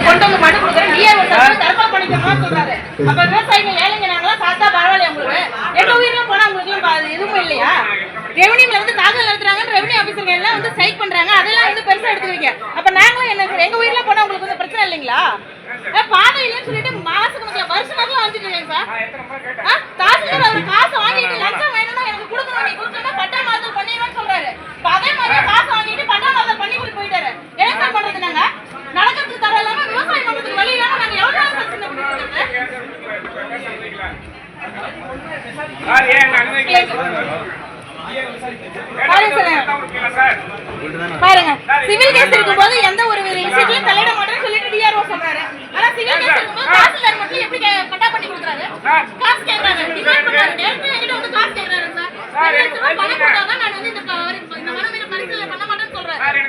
கொண்டு வந்து மனு கொடுக்குறேன். டிஆர்ஓ சார் தற்கொலை பண்ணிக்கணும்னு சொல்றாரு. அப்ப விவசாயிகள் ஏழைங்க நாங்களாம் சாத்தா பரவாயில்லையா உங்களுக்கு? எங்க உயிரிலும் போனா உங்களுக்கு எல்லாம் பா- எதுவும் இல்லையா? ரெவன்யூல வந்து தாக்கல் நடத்துறாங்க ரெவன்யூ ஆபீசர்ங்க எல்லாம் வந்து ஸ்ட்ரைக் பண்றாங்க. அதெல்லாம் வந்து பெருசா எடுத்துக்கிறீங்க அப்ப நாங்களும் என்ன எங்க உயிரில போனா உங்களுக்கு வந்து பிரச்சனை இல்லைங்களா? அஹ் பாதை இல்லைன்னு சொல்லிட்டு மாசக்கணக்கில் வருஷம் கணக்கில் வாங்கிட்டு இருக்கேன் சார். தாசில்தார் அவர் காசு வாங்கிட்டு லஞ்சம் வேணும்னா எனக்கு கொடுக்கணும் நீ கொடுக்கணும்னா பட்டா மாத்தல் பண்ணிடுவேன்னு சொல்றாரு இப்ப அதே மாதிரி காசு வாங்கிட்டு பட்டா மாத்தல் பண்ணி கொடுத்து போயிட்டாரு என்ன சார் பண்றது நாங்க நடக்கிறதுக்கு தர இல்லாம விவசாயம் பண்றதுக்கு வழி இல்லாம நாங்க எவ்வளவு நாள் சார் சின்ன பிள்ளைங்க இருக்கிறது? பாருங்க சார். பாருங்க சிவில் கேஸ் இருக்கும்போது எந்த ஒரு விஷயத்தையும் தலையிட மாட்டேன்னு சொல்லிட்டு டிஆர்ஓ சொல்றாரு. ஆனா சிவில் கேஸ் இருக்கும்போது தாசில்தார் மட்டும் எப்படி கே- பட்டா பண்ணி கொடுக்குறாரு? காசு கேக்குறாரு டிமாண்ட் பண்றாரு. நேரத்துல என்கிட்ட வந்து காசு கேக்குறாரு சார். பணம் கொடுத்தாதான் நான் வந்து இந்த இந்த மனு பரிசீலனை பண்ண மாட்டேன்னு சொல்றாரு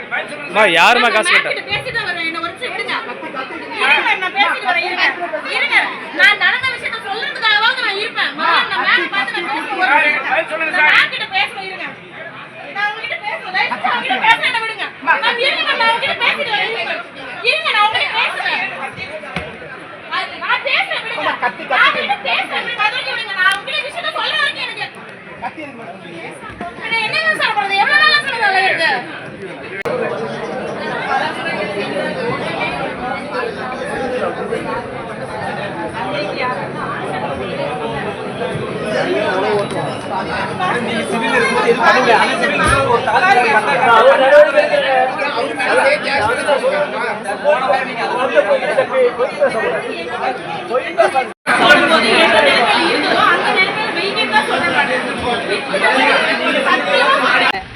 அம்மா யாரும்மா காசு கேட்டா மேம்கிட்ட பேசிட்டு வரேன் என்ன ஒரு நிமிஷம் விடுங்க இருங்க, நான் பேசிட்டு வரேன் இருங்க இருங்க நான் நடந்த விஷயத்த சொல்றதுக்காகவாவது நான் இருப்பேன் முதல்ல நான் மேம் பார்த்து நான் பேசுறேன் ஒரு நிமிஷம். நான் மேம் கிட்ட பேசணும் இருங்க நான் உங்ககிட்ட பேசணும் தயவு செஞ்சு அவங்ககிட்ட பேச என்ன விடுங்க நான் இருங்க நான் உங்ககிட்ட பேசிட்டு வரேன் இருங்க இருங்க நான் உங்ககிட்ட பேசுறேன் அது நான் விடுங்க நான் உங்ககிட்ட பேசுறேன்? விடுங்க நான் உங்ககிட்ட விஷயத்த சொல்ல வரைக்கும் எனக்கு நான் என்னங்க சார் பண்றது எவ்வளவு நாளா சார் வேலை இருக்கு சொல்லும்போது எந்த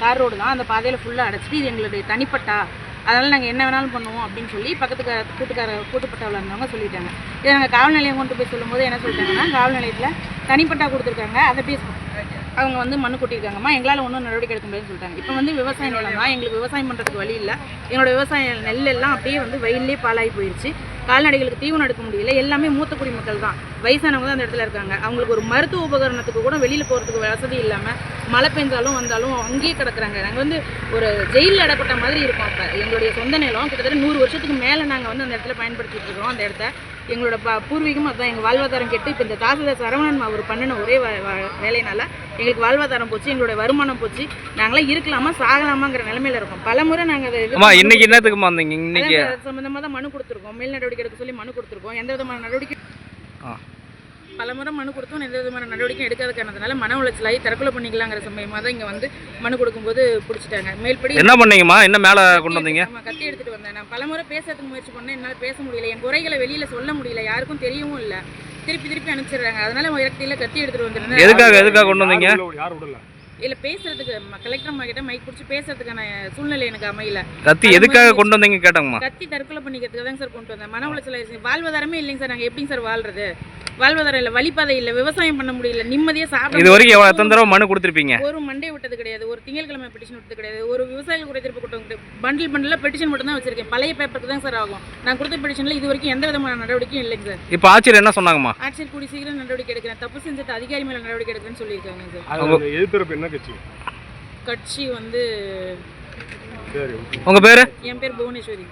கார் ரோடு தான். அந்த பாதையில் ஃபுல்லாக அடைச்சிட்டு இது எங்களுடைய தனிப்பட்டா அதனால் நாங்கள் என்ன வேணாலும் பண்ணுவோம் அப்படின்னு சொல்லி பக்கத்துக்கு கூட்டுக்கார கூட்டுப்பட்டாவில் இருந்தவங்க சொல்லிட்டாங்க. இதை நாங்கள் காவல் நிலையம் கொண்டு போய் சொல்லும்போது என்ன சொல்லிட்டாங்கன்னா காவல் நிலையத்தில் தனிப்பட்டா கொடுத்துருக்காங்க அதை பேஸ் அவங்க வந்து மண் கொட்டியிருக்காங்கம்மா எங்களால் ஒன்றும் நடவடிக்கை எடுக்க முடியாதுன்னு சொல்லிட்டாங்க. இப்போ வந்து விவசாய நிலம் தான் எங்களுக்கு விவசாயம் பண்ணுறதுக்கு வழி இல்லை. எங்களோடய விவசாய நெல் எல்லாம் அப்படியே வந்து வயல்லே பாலாகி போயிடுச்சு கால்நடைகளுக்கு தீவனம் எடுக்க முடியல. எல்லாமே மூத்த குடிமக்கள் தான். வயசானவங்க தான் அந்த இடத்துல இருக்காங்க. அவங்களுக்கு ஒரு மருத்துவ உபகரணத்துக்கு கூட வெளியில் போகிறதுக்கு வசதி இல்லாமல் மழை பெஞ்சாலும் வந்தாலும் அங்கேயே கிடக்குறாங்க. நாங்கள் வந்து ஒரு ஜெயிலில் அடப்பட்ட மாதிரி இருக்கோம் அப்போ. எங்களுடைய சொந்த நிலம் கிட்டத்தட்ட நூறு வருஷத்துக்கு மேலே நாங்கள் வந்து அந்த இடத்துல பயன்படுத்திட்டு இருக்கோம் அந்த இடத்த. எங்களோட ப பூர்வீகம் அதுதான். எங்கள் வாழ்வாதாரம் கெட்டு இப்போ இந்த தாசில்தார் சரவணன் அவர் பண்ணின ஒரே வேலையினால எங்களுக்கு வாழ்வாதாரம் போச்சு எங்களோட வருமானம் போச்சு. நாங்களாம் இருக்கலாமா சாகலாமாங்கிற நிலைமையில இருக்கோம். பல முறை நாங்கள் இன்னைக்கு என்னத்துக்குமா வந்தீங்க? இன்னைக்கு? சம்பந்தமா தான் மனு கொடுத்துருக்கோம். மேல் நடவடிக்கை எடுக்க சொல்லி மனு கொடுத்துருக்கோம். எந்த விதமான நடவடிக்கை ஆ. பல முறை மனு கொடுத்தோம் எந்த விதமான நடவடிக்கையும் எடுக்காத காரணத்தினால மன உளைச்சலாகி தற்கொலை பண்ணிக்கலாங்கிற சமயமாக தான் இங்கே வந்து மனு கொடுக்கும்போது பிடிச்சிட்டாங்க. மேல்படி என்ன பண்ணீங்கம்மா? என்ன மேலே கொண்டு வந்தீங்க? கத்தி எடுத்துட்டு வந்தேன். நான் பலமுறை பேசுறதுக்கு முயற்சி பண்ணேன். என்னால் பேச முடியல. என் குறைகளை வெளியில சொல்ல முடியல. யாருக்கும் தெரியவும் இல்லை. திருப்பி திருப்பி அனுப்பிச்சிடுறாங்க. அதனால விரக்தியில கத்தி எடுத்துட்டு வந்திருந்தேன். எதுக்காக எதுக்காக கொண்டு வந்தீங்க? யார் விடல இல்ல பேசுறதுக்கு கலெக்டர் அம்மா கிட்ட மைக் பிடிச்சி பேசுறதுக்கான சூழ்நிலை எனக்கு அமையல. கத்தி எதுக்காக கொண்டு வந்தீங்க கேட்டாங்கம்மா? கத்தி தற்கொலை பண்ணிக்கிறதுக்கு தான் சார் கொண்டு வந்தேன். மன உளைச்சல் வாழ்வாதாரமே இல்லைங்க சார். நாங்கள் எப்படிங்க சார் வாழ்றது? வாழ்வாதாரம் இல்லை வழிபாதை இல்லை விவசாயம் பண்ண முடியல நிம்மதியாக சாப்பிட இது வரைக்கும் எவ்வளோ எத்தனை தடவை மனு கொடுத்துருப்பீங்க? ஒரு மண்டே விட்டது கிடையாது ஒரு திங்கட்கிழமை பெட்டிஷன் விட்டது கிடையாது ஒரு விவசாயிகள் குறை தீர்ப்பு கூட்டம் பண்டில் பண்டில் பெட்டிஷன் மட்டும் தான் வச்சிருக்கேன். பழைய பேப்பருக்கு தான் சார் ஆகும். நான் கொடுத்த பெட்டிஷனில் இது வரைக்கும் எந்த விதமான நடவடிக்கையும் இல்லைங்க சார் இப்போ ஆட்சியர் என்ன சொன்னாங்கம்மா? ஆட்சியர் கூடி சீக்கிரம் நடவடிக்கை எடுக்கிறேன். தப்பு செஞ்சது அதிகாரி மேலே நடவடிக்கை எடுக்கிறேன்னு சொல்லியிருக்காங்க சார் அது எதிர்த்தரப்பு என்ன கட்சி? கட்சி வந்து சரி உங்கள் பேர்? என் பேர் புவனேஸ்வரி.